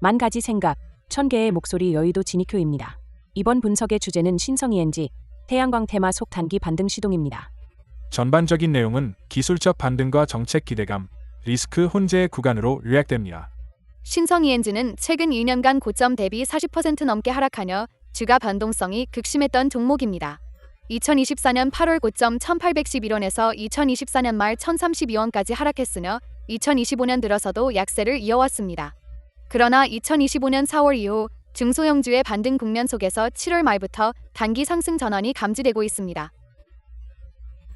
만 가지 생각, 천 개의 목소리 여의도 진익효입니다. 이번 분석의 주제는 신성ENG, 태양광 테마 속 단기 반등 시동입니다. 전반적인 내용은 기술적 반등과 정책 기대감, 리스크 혼재의 구간으로 요약됩니다. 신성 이엔즈는 최근 2년간 고점 대비 40% 넘게 하락하며 주가 변동성이 극심했던 종목입니다. 2024년 8월 고점 1811원에서 2024년 말 1032원까지 하락했으며 2025년 들어서도 약세를 이어왔습니다. 그러나 2025년 4월 이후 중소형주의 반등 국면 속에서 7월 말부터 단기 상승 전환이 감지되고 있습니다.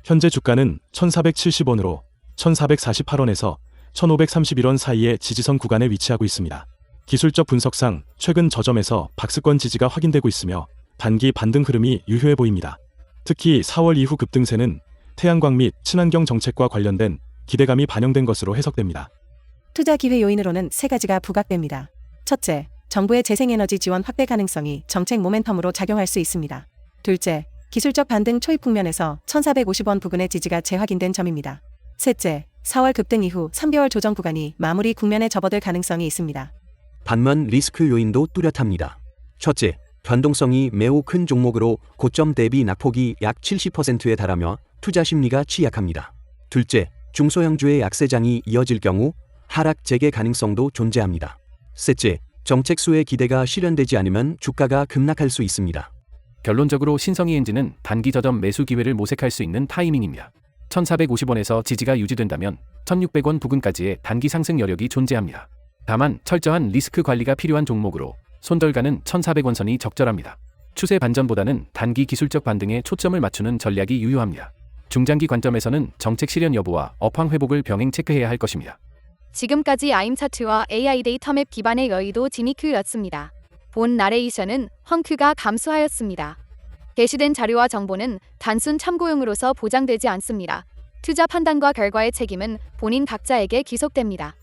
현재 주가는 1470원으로 1448원에서 1531원 사이의 지지선 구간에 위치하고 있습니다. 기술적 분석상 최근 저점에서 박스권 지지가 확인되고 있으며 단기 반등 흐름이 유효해 보입니다. 특히 4월 이후 급등세는 태양광 및 친환경 정책과 관련된 기대감이 반영된 것으로 해석됩니다. 투자 기회 요인으로는 세 가지가 부각됩니다. 첫째, 정부의 재생에너지 지원 확대 가능성이 정책 모멘텀으로 작용할 수 있습니다. 둘째, 기술적 반등 초입 국면에서 1450원 부근의 지지가 재확인된 점입니다. 셋째, 4월 급등 이후 3개월 조정 구간이 마무리 국면에 접어들 가능성이 있습니다. 반면 리스크 요인도 뚜렷합니다. 첫째, 변동성이 매우 큰 종목으로 고점 대비 낙폭이 약 70%에 달하며 투자 심리가 취약합니다. 둘째, 중소형주의 약세장이 이어질 경우 하락 재개 가능성도 존재합니다. 셋째, 정책 수의 기대가 실현되지 않으면 주가가 급락할 수 있습니다. 결론적으로 신성이엔진은 단기 저점 매수 기회를 모색할 수 있는 타이밍입니다. 1450원에서 지지가 유지된다면 1600원 부근까지의 단기 상승 여력이 존재합니다. 다만 철저한 리스크 관리가 필요한 종목으로 손절가는 1400원 선이 적절합니다. 추세 반전보다는 단기 기술적 반등에 초점을 맞추는 전략이 유효합니다. 중장기 관점에서는 정책 실현 여부와 업황 회복을 병행 체크해야 할 것입니다. 지금까지 아임 차트와 AI 데이터맵 기반의 여의도 지니큐였습니다. 본 나레이션은 헝큐가 감수하였습니다. 게시된 자료와 정보는 단순 참고용으로서 보장되지 않습니다. 투자 판단과 결과의 책임은 본인 각자에게 기속됩니다.